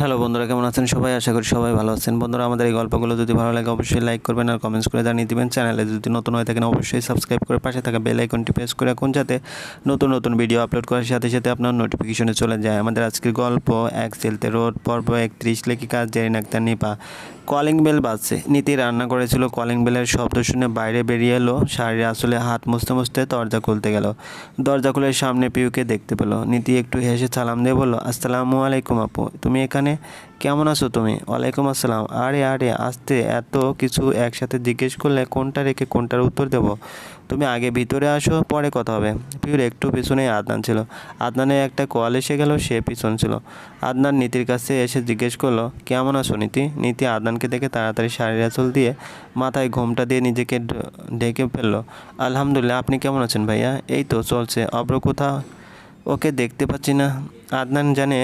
Hello বন্ধুরা, কেমন আছেন সবাই? আশা করি সবাই ভালো আছেন। বন্ধুরা, আমাদের এই গল্পগুলো যদি ভালো লাগে, অবশ্যই লাইক করবেন আর কমেন্টস করে জানিয়ে দিবেন। চ্যানেলে যদি নতুন হয়ে থাকেন, অবশ্যই সাবস্ক্রাইব করে পাশে থাকা বেল আইকনটি প্রেস করে রাখুন, যাতে নতুন নতুন ভিডিও আপলোড করার সাথে সাথে আপনার নোটিফিকেশনে চলে যায়। আমাদের আজকের গল্প এক সেলতে রোড, পর্ব একত্রিশ, লেখিকা, জেরিন আক্তার, নিপা। কলিং বেল বাজছে। নীতি রান্না করেছিল কলিং বেলের শব্দ শুনে বাইরে বেরিয়ে এলো। শাড়ির আসলে হাত মুছতে মুছতে দরজা খুলতে গেল। দরজা খুলে সামনে পিউকে দেখতে পেল। নীতি একটু হেসে সালাম দিয়ে বলল, আসসালামু আলাইকুম আপু, তুমি এখানে? কেমন আছো তুমি? ওয়ালাইকুম আসসালাম। আরে আরে, আসতে, এত কিছু একসাথে জিজ্ঞেস করলে কোনটা রেখে কোনটার উত্তর দেবো? তুমি আগে ভিতরে আসো, পরে কথা হবে। পিউর একটু পিছনে আদনান ছিল। আদনানের একটা কল এসে গেল, সে পিছন ছিল। আদনান নীতির কাছে এসে জিজ্ঞেস করল, কেমন আছো নীতি? নীতি আদনানকে দেখে তাড়াতাড়ি শাড়ির আঁচল দিয়ে মাথায় ঘোমটা দিয়ে নিজেকে ঢেকে ফেলল। আলহামদুলিল্লাহ, আপনি কেমন আছেন ভাইয়া? এই তো চলছে। অব্র কোথা ওকে দেখতে পাচ্ছি না। আদনান জানে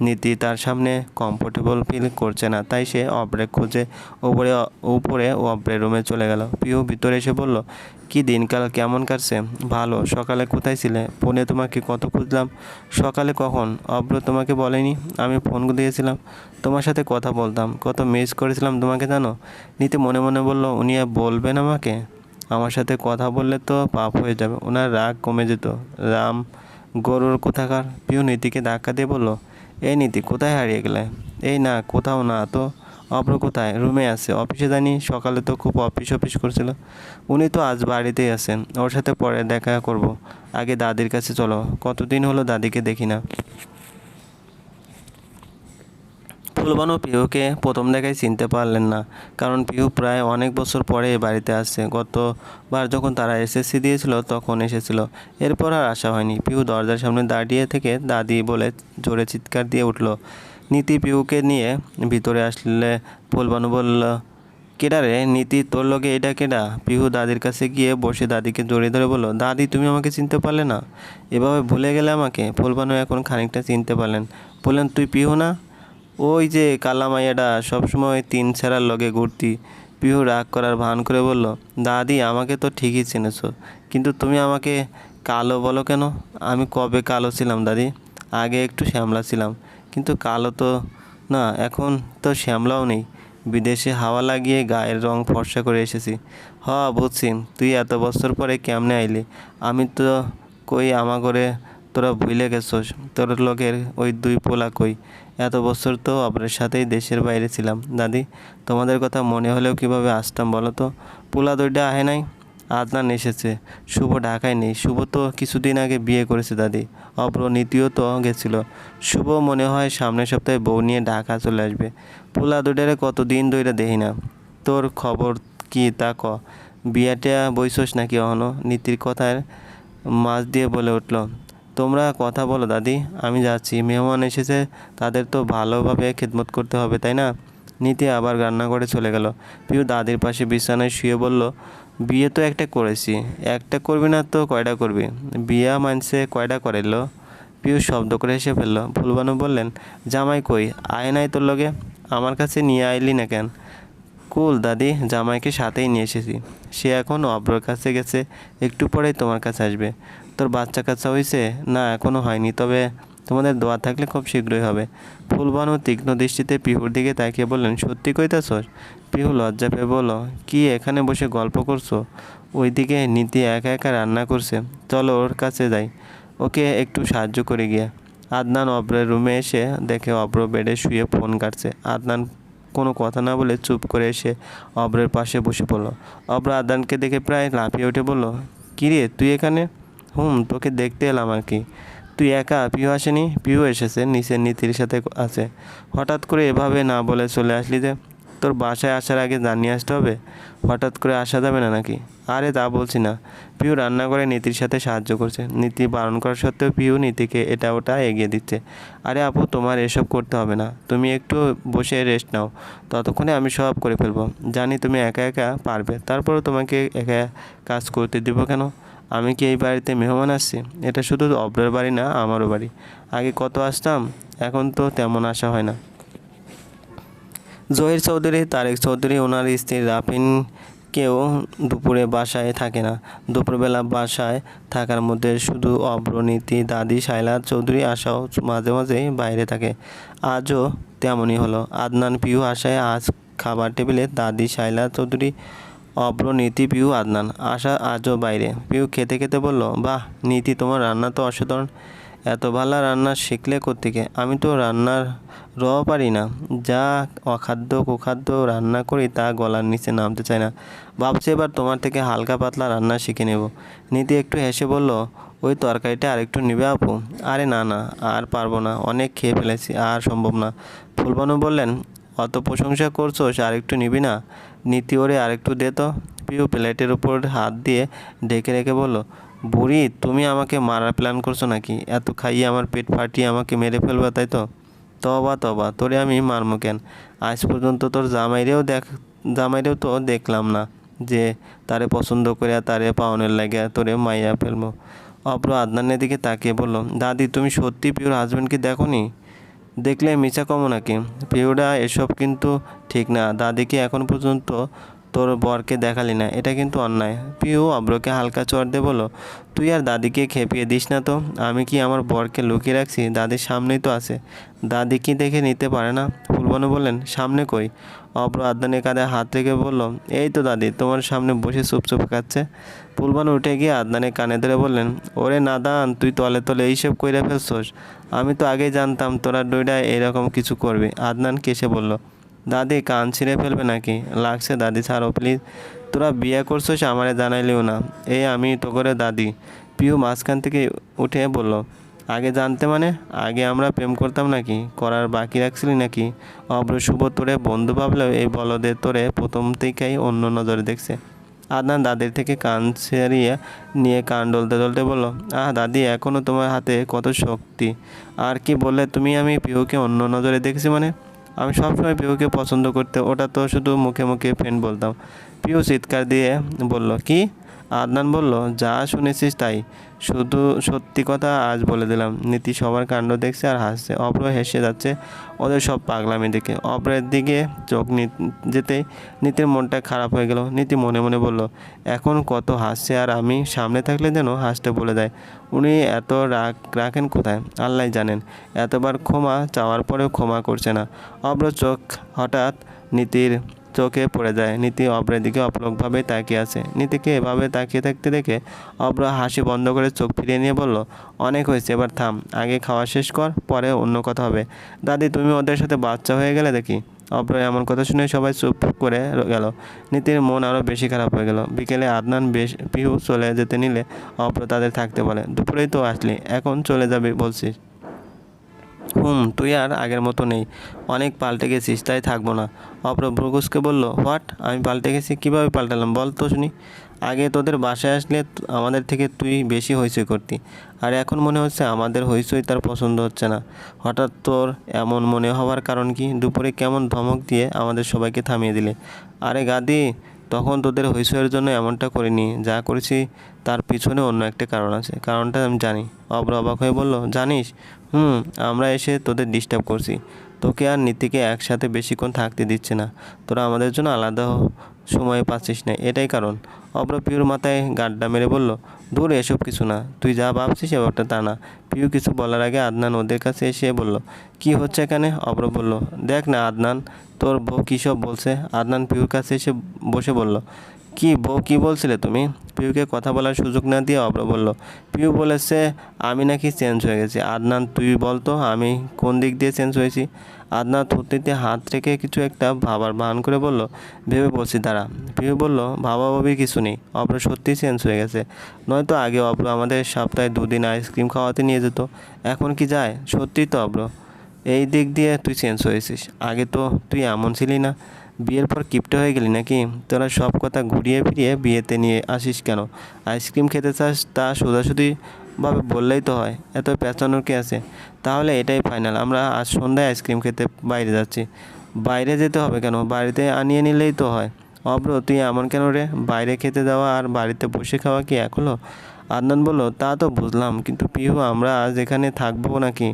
নীতি তার সামনে কমফোর্টেবল ফিল করছে না। তাই সে অব্রে খুঁজে উপরে উপরে অব্রের রুমে চলে গেল। পিউ ভিতরে এসে বলল, কি দিনকাল, কেমন কাটছে? ভালো। সকালে কোথায় ছিলে? ফোনে তোমাকে কত খুঁজলাম? সকালে কখন? অব্র তোমাকে বলেনি। আমি ফোন দিয়েছিলাম। তোমার সাথে কথা বলতাম। কত মিস করেছিলাম তোমাকে জানো? নীতি মনে মনে বলল, উনি আর বলবেন আমাকে? আমার সাথে কথা বললে তো পাপ হয়ে যাবে। ওনার রাগ কমে যেত। রাম, গরুর কোথাকার? পিউ নীতিকে ধাক্কা দিয়ে বলল এই নীতি কোথায় হারিয়ে গেলে? এই না, কোথাও না, তো অপর কোথায়? রুমে আছে, অফিসে জানি, সকালে তো খুব অফিস অফিস করছিল। উনি তো আজ বাড়িতেই আছেন, ওর সাথে পরে দেখা করব। আগে দাদির কাছে চলো, কতদিন হলো দাদিকে দেখি না। ফুলবানু পিহুকে প্রথম দেখায় চিনতে পারলেন না, কারণ পিহু প্রায় অনেক বছর পরে বাড়িতে আসছে। গতবার যখন তারা এসএসসি দিয়েছিল, তখন এসেছিল। এরপর আর আসা হয়নি। পিহু দরজার সামনে দাঁড়িয়ে থেকে দাদি বলে জোরে চিৎকার দিয়ে উঠল, নীতি পিহুকে নিয়ে ভিতরে আসলে ফুলবানু বলল, কেডা রে, নীতি, তোর লগে এটা কেডা? পিহু দাদির কাছে গিয়ে বসে দাদিকে জড়িয়ে ধরে বলল, দাদি, তুমি আমাকে চিনতে পারলে না? এভাবে ভুলে গেলে আমাকে? ফুলবানু এখন খানিকটা চিনতে পারলেন। বললেন, তুই পিহু না? ওই যে কালা মাইয়াটা সবসময় তিন ছেঁড়ার লগে ঘুরতি। পিহু রাগ করার ভান করে বলল, দাদি, আমাকে তো ঠিকই চিনেছো, কিন্তু তুমি আমাকে কালো বলো কেন? আমি কবে কালো ছিলাম দাদি? আগে একটু শ্যামলা ছিলাম, কিন্তু কালো তো না, এখন তো শ্যামলাও নেই। বিদেশে হাওয়া লাগিয়ে গায়ের রং ফর্সা করে এসেছি। হ, বুঝছি, তুই এত বছর পরে কেমনে আইলি? আমি তো কই আমা করে তোরা ভুলে গেছোস। তোর লোকের ওই দুই পোলা কই? এত বছর তো আপনার সাথেই দেশের বাইরে ছিলাম। দাদি, তোমাদের কথা মনে হলেও কীভাবে আসতাম বলো তো? পোলা দুইটা আহে নাই? আদনান এসেছে। শুভ ঢাকায় নেই। শুভ তো কিছুদিন আগে বিয়ে করেছে দাদি। অপ্র নীতিও তো গেছিল। শুভ মনে হয় সামনের সপ্তাহে বউ নিয়ে ঢাকা চলে আসবে। পোলা দুইটারে কতদিন ধরে দেখি না। তোর খবর কি তা ক? বিয়াটা বইসোস নাকি অহনো? নীতির কথার মাছ দিয়ে বলে উঠল তোমরা কথা বলো, দাদি। আমি যাচ্ছি। মেহমান এসেছে। তাদের তো ভালোভাবে খেদমত করতে হবে, তাই না? নীতি আবার রান্না করে চলে গেল। পিউ দাদির পাশে বিছানায় শুয়ে বলল, বিয়ে তো একটা করেছি। একটা করবি না তো কয়টা করবি? বিয়া মানছে কয়টা করেলো পিউ শব্দ করে এসে ফেলল। ফুলবানু বললেন, জামাই কই? আয় নাই তোর লগে? আমার কাছে নিয়ে আইলি না কেন? কুল দাদি, জামাইকে সাথেই নিয়ে এসেছি। সে এখন অব্রর কাছে গেছে, একটু পরেই তোমার কাছে আসবে। তোর বাচ্চা কাচ্চা হয়েছে না এখনও হয়নি, তবে তোমাদের দোয়া থাকলে খুব শীঘ্রই হবে। ফুলবানু তীক্ষ্ণ দৃষ্টিতে পিহুর দিকে তাকিয়ে বললেন, সত্যি কইতাছস? পিহু লজ্জা পেয়ে বলল, কি এখানে বসে গল্প করছ? ওইদিকে নীতি একা একা রান্না করছে। চলো ওর কাছে যাই। ওকে একটু সাহায্য করে গিয়ে। আদনান অব্রের রুমে এসে দেখে অব্র বেডে শুয়ে ফোন কাটছে। আদনান কোনো কথা না বলে চুপ করে এসে অব্রের পাশে বসে পড়ল। অব্র আদানকে দেখে প্রায় লাফিয়ে উঠে বলল, কিরে, তুই এখানে? হুম, তোকে দেখতে এলাম আর কি। তুই একা পিউ আসেনি? পিউ এসেছে, নিচের নীতির সাথে আছে। হঠাৎ করে এভাবে না বলে চলে আসলি যে তোর বাসায় আসার আগে জানিয়ে আসতে হবে? হঠাৎ করে আসা যাবে না নাকি? আরে তা বলছি না। পিউ রান্না করে নীতির সাথে সাহায্য করছে। নীতি বারণ করা সত্ত্বেও পিউ নীতিকে এটা ওটা এগিয়ে দিচ্ছে। আরে আপু, তোমার এসব করতে হবে না। তুমি একটু বসে রেস্ট নাও। ততক্ষণে আমি সব করে ফেলব। জানি তুমি একা একা পারবে। তারপরেও তোমাকে একা কাজ করতে দিব কেন? আমি কি এই বাড়িতে মেহমান আসছি? এটা শুধু অব্রের বাড়ি না, আমারও বাড়ি। আগে কত আসতাম? এখন তো তেমন আসা হয় না। জহির চৌধুরী, তারেক চৌধুরী, ওনার স্ত্রী রাফিন কেউ দুপুরে বাসায় থাকে না। দুপুরবেলা বাসায় থাকার মধ্যে শুধু অব্রনীতি দাদি শাইলা চৌধুরী আশাও মাঝে মাঝে বাইরে থাকে। আজও তেমনই হলো। আদনান পিউ আশায় আজ খাবার টেবিলে দাদি শাইলা চৌধুরী অব্র নীতি পিউ, আদনান। আশা আজও বাইরে। পিউ খেতে খেতে বলল, বাহ, নীতি, তোমার রান্না তো অসাধারণ। এত ভালো রান্না শিখলে কোত্থেকে? আমি তো রান্নার র পারি না। যা অখাদ্য কুখাদ্য রান্না করি তা গলার নিচে নামতে চায় না। ভাবছি এবার তোমার থেকে হালকা পাতলা রান্না শিখে নেব। নীতি একটু হেসে বলল, ওই তরকারিটা আরেকটু নিবে আপু? আরে না না, আর পারব না। অনেক খেয়ে ফেলেছি, আর সম্ভব না। ফুলবানু বললেন, অত প্রশংসা করছ আরেকটু নিবি না? নীতি ওরে আরেকটু দে তো। পিউ প্লেটের উপর হাত দিয়ে ঢেকে রেখে বলল বুড়ি, তুমি আমাকে মারার প্ল্যান করছ নাকি? এত খাইয়ে আমার পেট ফাটিয়ে আমাকে মেরে ফেলবে, তাই তো? তবা তবা, তোরে আমি মারমো কেন? আজ পর্যন্ত তোর জামাইরেও দেখ, জামাইরেও তো দেখলাম না যে তারে পছন্দ করে তারে পাওনের লাগে তোরে মাইয়া ফেলব অপ্র আদনানের দিকে তাকিয়ে বলল, দাদি, তুমি সত্যি পিওর হাজব্যান্ডকে দেখো নি দেখলে মিছা কমো নাকি? পিউরা এসব কিন্তু ঠিক না। দাদিকে এখন পর্যন্ত তোর বরকে দেখালি না, এটা কিন্তু অন্যায়। পিউ অব্রকে হালকা চর দে বলো তুই আর দাদিকে খেপিয়ে দিস না তো, আমি কি আমার বরকে লুকিয়ে রাখছি? দাদির সামনেই তো আছে। দাদি কি দেখে নিতে পারে না? ফুলবানু বললেন, সামনে কই? অব্র আদনানের কাঁধে হাত রেখে বলল, এই তো দাদি, তোমার সামনে বসে চুপচুপ খাচ্ছে ফুলবানু উঠে গিয়ে আদনানের কানে ধরে বললেন, ওরে নাদান, তুই তলে তলে এইসব কইরা ফেলছোস। আমি তো আগেই জানতাম তোরা ডইডা এরকম কিছু করবি। আদনান কেসে বলল দাদি কান ছিঁড়ে ফেলবে নাকি? লাগছে দাদি, ছাড়ো প্লিজ তোরা বিয়ে করছোস, আমারে জানাইলেও না। এই আমি তো করে দাদি। পিউ মাঝখান থেকে উঠে বলল, আগে জানতে মানে? আগে আমরা প্রেম করতাম নাকি? করার বাকি রাখছিলি নাকি? অব্র শুভ তোরে বন্ধু ভাবলেও এই বলদে তোরে প্রথম থেকেই অন্য নজরে দেখছে। আদনান দাদির থেকে কান ছেড়িয়ে নিয়ে কান ডলতে ডলতে বলল, আহ, দাদি এখনও তোমার হাতে কত শক্তি। আর কি বললে তুমি? আমি পিউকে অন্য নজরে দেখছি মানে? আমি সবসময় পিউকে পছন্দ করতে, ওটা তো শুধু মুখে মুখে ফ্রেন্ড বলতাম। পিউ চিৎকার দিয়ে বলল, কি? আদনান বলল, যা শুনেছিস তাই। শুধু সত্যি কথা আজ বলে দিলাম। নীতি সবার কাণ্ড দেখছে আর হাসছে। অব্র হেসে যাচ্ছে ওদের সব পাগলামি দেখে। অব্রের দিকে চোখ যেতেই নীতির মনটা খারাপ হয়ে গেল। নীতি মনে মনে বলল, এখন কত হাসছে আর আমি সামনে থাকলে যেন হাসতে বলে দেয়। উনি এত রাগ রাখেন কোথায়? আল্লাহ জানেন। এতবার ক্ষমা চাওয়ার পরেও ক্ষমা করছে না। অব্র চোখ হঠাৎ নীতির চোখে পড়ে যায়। নীতি অব্রের দিকে অপলকভাবে তাকিয়ে আছে। নীতিকে এভাবে তাকিয়ে থাকতে দেখে অব্র হাসি বন্ধ করে চোখ ফিরিয়ে নিয়ে বলল, অনেক হয়েছে, এবার থাম। আগে খাওয়া শেষ কর, পরে অন্য কথা হবে। দাদি, তুমি ওদের সাথে বাচ্চা হয়ে গেলে দেখি। অব্র এমন কথা শুনে সবাই চুপ করে গেল। নীতির মন আরও বেশি খারাপ হয়ে গেল। বিকেলে আদনান বেশ পিহু চলে যেতে নিলে অব্র তাদের থাকতে বলে, দুপুরেই তো আসলি, এখন চলে যাবে বলছিস। হুম, তুই আর আগের মতো নেই। অনেক পাল্টে গেছিস, তাই থাকব না। অপ্র ভ্রুকুসকে বলল, হোয়াট? আমি পাল্টে গেছি? কীভাবে পাল্টালাম? বল তো শুনি। আগে তোদের বাসায় আসলে আমাদের থেকে তুই বেশি হইচই করতি। আর এখন মনে হচ্ছে আমাদের হইচই তার পছন্দ হচ্ছে না। হঠাৎ তোর এমন মনে হওয়ার কারণ কি? দুপুরে কেমন ধমক দিয়ে আমাদের সবাইকে থামিয়ে দিলে। আরে গাদি তখন তোদের হইচইয়ের জন্য এমনটা করিনি, যা করেছি তার পিছনে অন্য একটা কারণ আছে। কারণটা আমি জানি। অব্র অবাক হয়ে বলল, জানিস? হুম, আমরা এসে তোদের ডিস্টার্ব করছি। তোকে আর নীতিকে একসাথে বেশিক্ষণ থাকতে দিচ্ছে না। তোরা আমাদের জন্য আলাদা সময় পাচ্ছিস না। এটাই কারণ। অব্র পিউর মাথায় গাড্ডা মেরে বলল, দূর, এসব কিছু না। তুই যা ভাবছিস ব্যাপারটা তা না। পিউ কিছু বলার আগে আদনান ওদের কাছে এসে বলল, কি হচ্ছে এখানে? অব্র বলল, দেখ না আদনান, তোর বউ কী সব বলছে? আদনান পিউর কাছে এসে বসে বলল কি বউ কি বলছিলে তুমি? পিউকে কথা বলার সুযোগ না দিয়ে অব্র বলল, পিউ বলেছে আমি নাকি চেঞ্জ হয়ে গেছি। আদনান, তুই বলতো আমি কোন দিক দিয়ে চেঞ্জ হয়েছি? আদনান থুতনিতে হাত রেখে কিছু একটা ভাবার বাহান করে বলল, ভেবে বলছি, দাঁড়া। পিউ বলল, ভাবা ভাবি কিছু নেই, অব্র সত্যি চেঞ্জ হয়ে গেছে। নয়তো আগে অব্র আমাদের সপ্তাহে দুদিন আইসক্রিম খাওয়াতে নিয়ে যেত, এখন কি যায়? সত্যি তো অব্র, এই দিক দিয়ে তুই চেঞ্জ হয়েছিস। আগে তো তুই এমন ছিলি না। বিয়ের পর কিপটে হয়ে গেলি নাকি? তোরা সব কথা ঘুরিয়ে ফিরিয়ে বিয়েতে নিয়ে আসিস কেন? আইসক্রিম খেতে চাস তা সোজাসুজিভাবে বললেই তো হয়, এত পেঁচানোর কি আছে? তাহলে এটাই ফাইনাল, আমরা আজ সন্ধ্যায় আইসক্রিম খেতে বাইরে যাচ্ছি। বাইরে যেতে হবে কেন? বাড়িতে আনিয়ে নিলেই তো হয়। অব্র, তুই এমন কেন রে? বাইরে খেতে যাওয়া আর বাড়িতে বসে খাওয়া কি এক হলো? আদনান বলল, তা তো বুঝলাম, কিন্তু পিহু, আমরা আজ এখানে থাকব নাকি?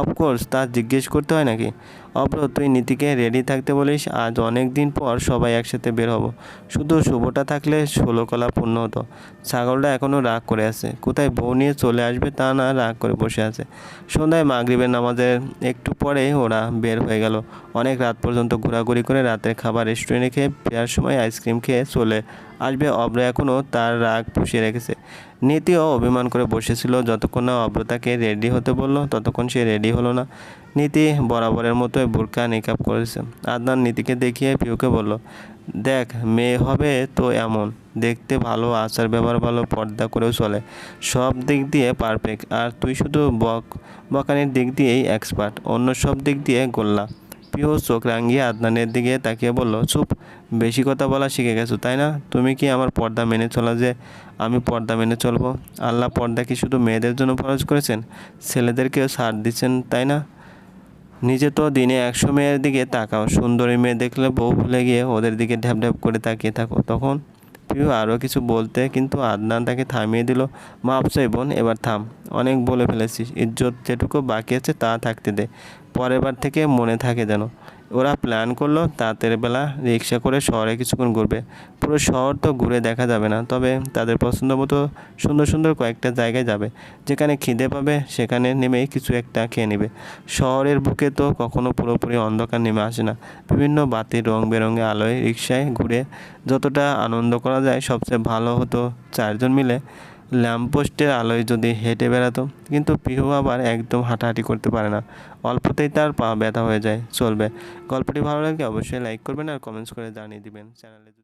অফকোর্স তা জিজ্ঞেস করতে হয় নাকি? অব্র তুই নীতিকে রেডি থাকতে বলিস, আজ অনেক দিন পর সবাই একসাথে বের হব। শুধু শুভটা থাকলে ষোলো কলা পূর্ণ হতো। ছাগলটা এখনও রাগ করে আছে। কোথায় বউ নিয়ে চলে আসবে তা না রাগ করে বসে আছে। সন্ধ্যায় মাগরিবের নামাজের একটু পরে ওরা বের হয়ে গেল। অনেক রাত পর্যন্ত ঘোরাঘুরি করে রাতের খাবার রেস্টুরেন্টে খেয়ে ফেরার সময় আইসক্রিম খেয়ে চলে আসবে অব্র এখনও তার রাগ পুষিয়ে রেখেছে। নীতিও অভিমান করে বসেছিল, যতক্ষণ না অব্র তাকে রেডি হতে বলল, ততক্ষণ সে রেডি হলো না। নীতি বরাবরের মতোই বোরকা নিকাপ করেছে। আদনান নীতিকে দেখিয়ে পিউকে বলল, দেখ, মেয়ে হবে তো এমন। দেখতে ভালো, আচার ব্যবহার ভালো, পর্দা করেও চলে। সব দিক দিয়ে পারফেক্ট আর তুই শুধু বক, বকানির দিক দিয়েই এক্সপার্ট অন্য সব দিক দিয়ে গোল্লা। পিউ চোখ রাঙিয়ে আদনানের দিকে তাকিয়ে বলল, চুপ, বেশি কথা বলা শিখে গেছো, তাই না? তুমি কি আমার পর্দা মেনে চলা যে আমি পর্দা মেনে চলবো? আল্লাহ পর্দা কি শুধু মেয়েদের জন্য ফরজ করেছেন? ছেলেদেরকেও ছাড় দিচ্ছেন, তাই না? নিজে তো দিনে একশো মেয়ের দিকে তাকাও, সুন্দরী মেয়ে দেখলে বউ ভুলে গিয়ে ওদের দিকে ঢ্যাপ ঢ্যাপ করে তাকিয়ে থাকো। তখন প্রিয় আরও কিছু বলতে, কিন্তু আদনান তাকে থামিয়ে দিল, মাপ চাই বোন, এবার থাম। অনেক বলে ফেলেছিস, ইজ্জত যেটুকু বাকি আছে তা থাকতে দে। পরের বার থেকে মনে থাকে যেন। ওরা প্ল্যান করল রাতের বেলা রিক্সা করে শহরে কিছুক্ষণ ঘুরবে। পুরো শহর তো ঘুরে দেখা যাবে না, তবে তাদের পছন্দ মতো সুন্দর সুন্দর কয়েকটা জায়গায় যাবে। যেখানে খিদে পাবে, সেখানে নেমেই কিছু একটা খেয়ে নেবে। শহরের বুকে তো কখনো পুরোপুরি অন্ধকার নেমে আসে না। বিভিন্ন বাতির রং বেরঙে আলোয় রিক্সায় ঘুরে যতটা আনন্দ করা যায়, সবচেয়ে ভালো হতো চারজন মিলে ল্যাম্পপোস্টের আলোয় যদি হেঁটে বেড়াতো, কিন্তু পিহু আবার একদম হাঁটাহাঁটি করতে পারে না। অল্পতেই তার পা ব্যথা হয়ে যায়, চলবে। গল্পটি ভালো লাগলে অবশ্যই লাইক করবেন আর কমেন্টস করে জানিয়ে দিবেন। চ্যানেলে